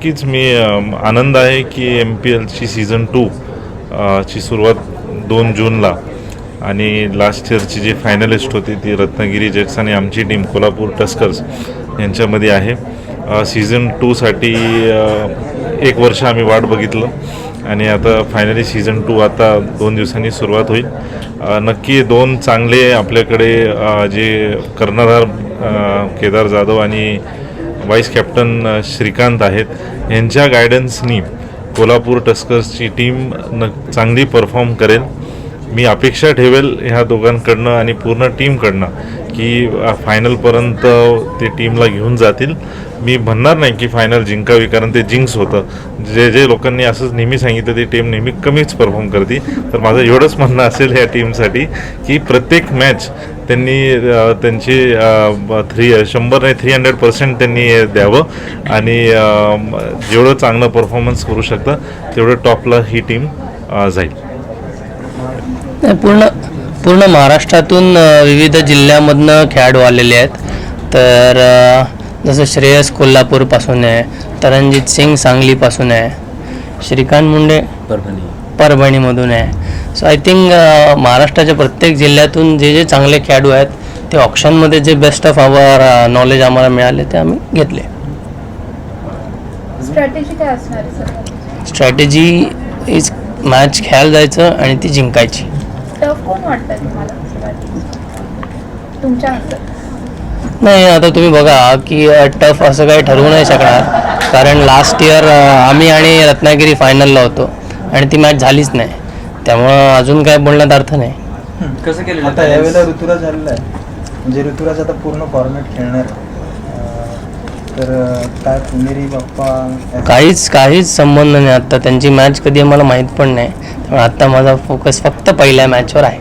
नक्कीच मी आनंद आहे की एम पी एलची सीझन टू ची सुरुवात दोन जूनला आणि लास्ट इयरची जी फायनलिस्ट होती ती रत्नागिरी जेट्स आणि आमची टीम कोल्हापूर टस्कर्स यांच्यामध्ये आहे. सीझन टूसाठी एक वर्ष आम्ही वाट बघितलं आणि आता फायनली सीझन टू आता दोन दिवसांनी सुरुवात होईल. नक्की दोन चांगले आपल्याकडे जे कर्णधार केदार जाधव आणि वाईस कॅप्टन श्रीकांत आहेत. यांच्या गायडन्सनी कोल्हापूर टस्कर्सची टीम न चांगली परफॉर्म करेल. मी अपेक्षा ठेवेल ह्या दोघांकडनं आणि पूर्ण टीमकडनं की फायनलपर्यंत ते टीमला घेऊन जातील. मी म्हणणार नाही की फायनल जिंकावी कारण ते जिंक्स होतं. जे जे लोकांनी असंच नेहमी सांगितलं ती टीम नेहमी कमीच परफॉर्म करते. तर माझं एवढंच म्हणणं असेल ह्या टीमसाठी की प्रत्येक मॅच त्यांनी त्यांची थ्री शंभर नाही थ्री हंड्रेड पर्सेंट त्यांनी द्यावं. आणि जेवढं चांगलं परफॉर्मन्स करू शकतं तेवढं टॉपला ही टीम जाईल. नाही, पूर्ण पूर्ण महाराष्ट्रातून विविध जिल्ह्यामधनं खेळाडू आलेले आहेत. तर जसं श्रेयस कोल्हापूरपासून आहे तरणजित सिंग सांगलीपासून आहे. श्रीकांत मुंडे. परभणी. परभणीमधून आहे. सो आय थिंक महाराष्ट्राच्या प्रत्येक जिल्ह्यातून जे जे चांगले खेळाडू आहेत ते ऑप्शनमध्ये जे बेस्ट ऑफ आवर नॉलेज आम्हाला मिळाले ते आम्ही घेतले. स्ट्रॅटेजी इज मॅच खेळायला जायचं आणि ती जिंकायची. नाही आता तुम्ही बघा की टफ असं काही ठरवू नाही शकणार. कारण लास्ट इयर आम्ही आणि रत्नागिरी फायनलला होतो. आणि ती मॅच झालीच नाही. त्यामुळं अजून काय बोलण्यात अर्थ नाही. कसं केलेलं आता यावेळेला ऋतुराज झालेला आहे. म्हणजे ऋतुराज आता पूर्ण फॉर्मॅट खेळणार आहे. अं, तर अं, काय पुणेरी बाप्पा काहीच काहीच संबंध नाही. आत्ता त्यांची मॅच कधी आहे मला माहीत पण नाही. त्यामुळे आत्ता माझा फोकस फक्त पहिल्या मॅचवर आहे.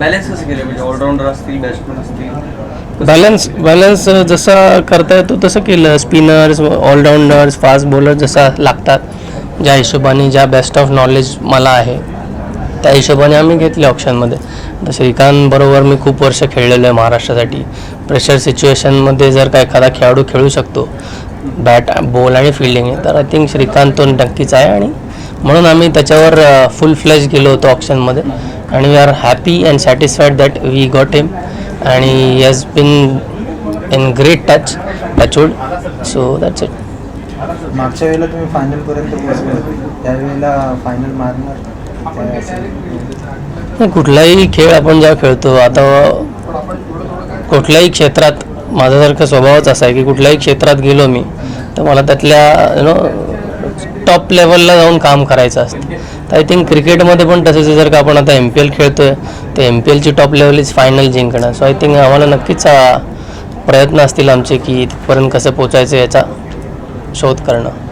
बॅलन्स कसं केलं? म्हणजे ऑलराऊंडर असतील बॅट्समन असतील? बॅलन्स बॅलन्स जसं करता येतो तसं केलं. स्पिनर्स ऑलराऊंडर्स फास्ट बॉलर जसं लागतात. ज्या हिशोबाने ज्या बेस्ट ऑफ नॉलेज मला आहे त्या हिशोबाने आम्ही घेतले ऑप्शनमध्ये तर श्रीकांतबरोबर मी खूप वर्ष खेळलेलो आहे महाराष्ट्रासाठी. प्रेशर सिच्युएशनमध्ये जर का एखादा खेळाडू खेळू शकतो बॅट बॉल आणि फिल्डिंग तर आय थिंक श्रीकांत तो नक्कीच आहे आणि म्हणून आम्ही त्याच्यावर फुल फ्लेश गेलो होतो ऑप्शनमध्ये आणि we are happy and satisfied that we got him आणि has been in great touch touch wood so that's it मागच्या वेळेला तुम्ही फायनलपर्यंत पोहोचले त्यावेळेला फायनल मारणार. कुठलाही खेळ आपण जेव्हा खेळतो आता कुठल्याही क्षेत्रात माझ्यासारखा स्वभावच असा आहे की कुठल्याही क्षेत्रात गेलो मी तर मला त्यातल्या यु नो टॉप लेवलला जाऊन काम करायचं असतं. तर आय थिंक क्रिकेटमध्ये पण तसंच जर का आपण आता एम पी एल खेळतोय तर एम पी एलची टॉप लेवल इज फायनल जिंकणं. सो आय थिंक आम्हाला नक्कीच प्रयत्न असतील आमचे की तिथपर्यंत कसं पोचायचं याचा शोध करणं.